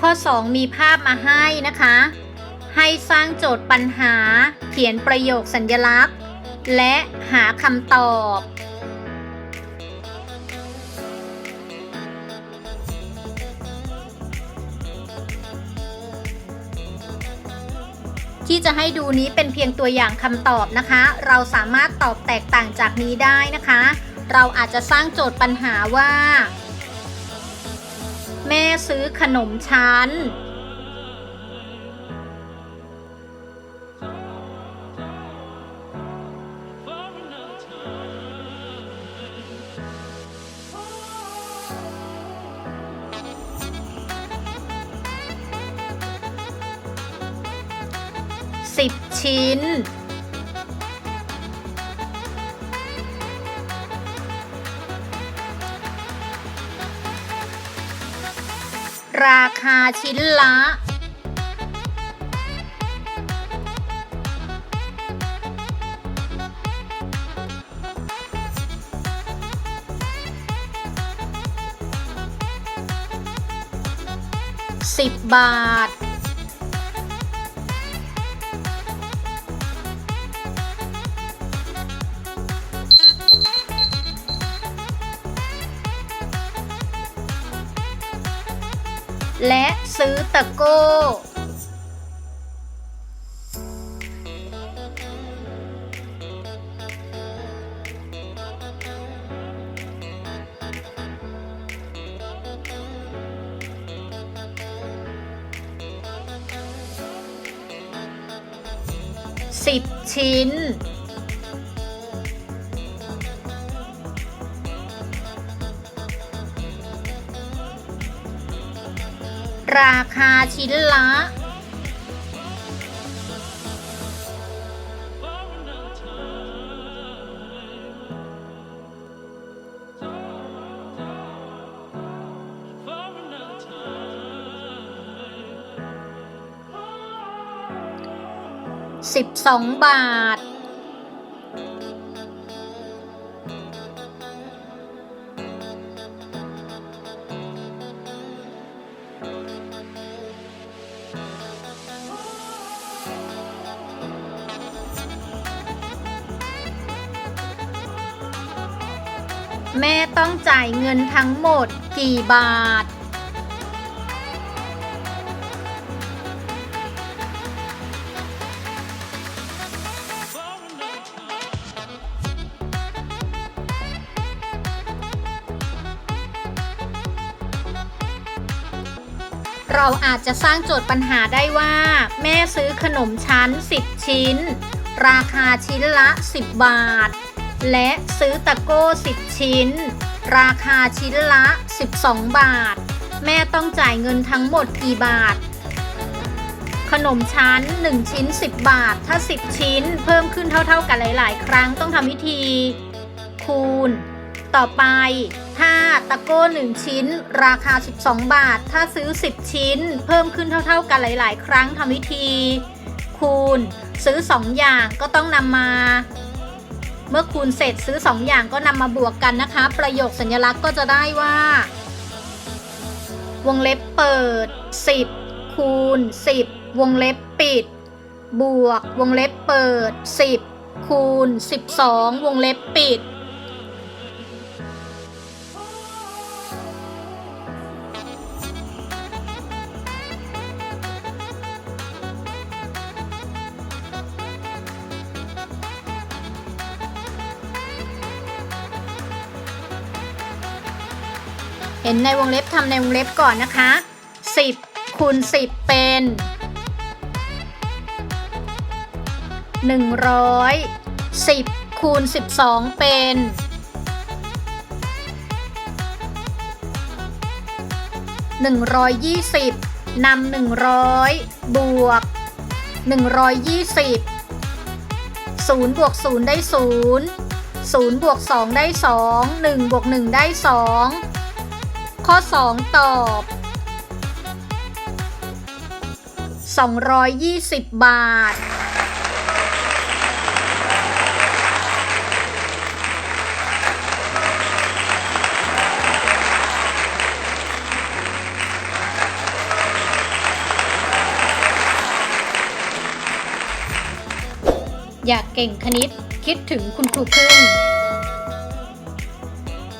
ข้อ 2 มีภาพมาให้นะคะ ให้สร้างโจทย์ปัญหา เขียนประโยคสัญญลักษณ์ และหาคำตอบ ที่จะให้ดูนี้เป็นเพียงตัวอย่างคำตอบนะคะ เราสามารถตอบแตกต่างจากนี้ได้นะคะ เราอาจจะสร้างโจทย์ปัญหาว่า แม่ซื้อขนมชั้น สิบชิ้น ราคาชิ้นละสิบบาท และซื้อตะโก้สิบชิ้น ราคาชิ้นละสิบสองบาท แม่ต้องจ่ายเงินทั้งหมดกี่บาท เราอาจจะสร้างโจทย์ปัญหาได้ว่า แม่ซื้อขนมชั้น 10 ชิ้น ราคาชิ้นละ 10 บาท และซื้อตะโก้ 10 ชิ้น ราคาชิ้นละ 12 บาท แม่ต้องจ่ายเงินทั้งหมดกี่บาท ขนมชั้น 1 ชิ้น 10 บาท ถ้า 10 ชิ้น เพิ่มขึ้นเท่า ๆ กันหลาย ๆ ครั้งต้องทำวิธี คูณ ต่อไป ถ้าตะโก้ 1 ชิ้น ราคา 12 บาท ถ้าซื้อ 10 ชิ้น เพิ่มขึ้นเท่า ๆ กันหลาย ๆ ครั้งทำวิธี คูณ ซื้อ 2 อย่างก็ต้องนำมา เมื่อคูณเสร็จซื้อ 2 อย่างก็นำมาบวกกันนะคะ ประโยคสัญลักษณ์ก็จะได้ว่า วงเล็บเปิด 10 คูณ 10 วงเล็บปิด บวก วงเล็บเปิด 10 คูณ 12 วงเล็บปิด เห็นในวงเล็บทำในวงเล็บก่อนนะคะ 10คูณ10 เป็น 100 10คูณ12 เป็น120นำ100บวก120 0บวก0ได้0 0บวก2ได้2 1บวก1ได้2 ข้อ 2 ตอบ 220 บาท อยากเก่งคณิตคิดถึงคุณครูพึ่ง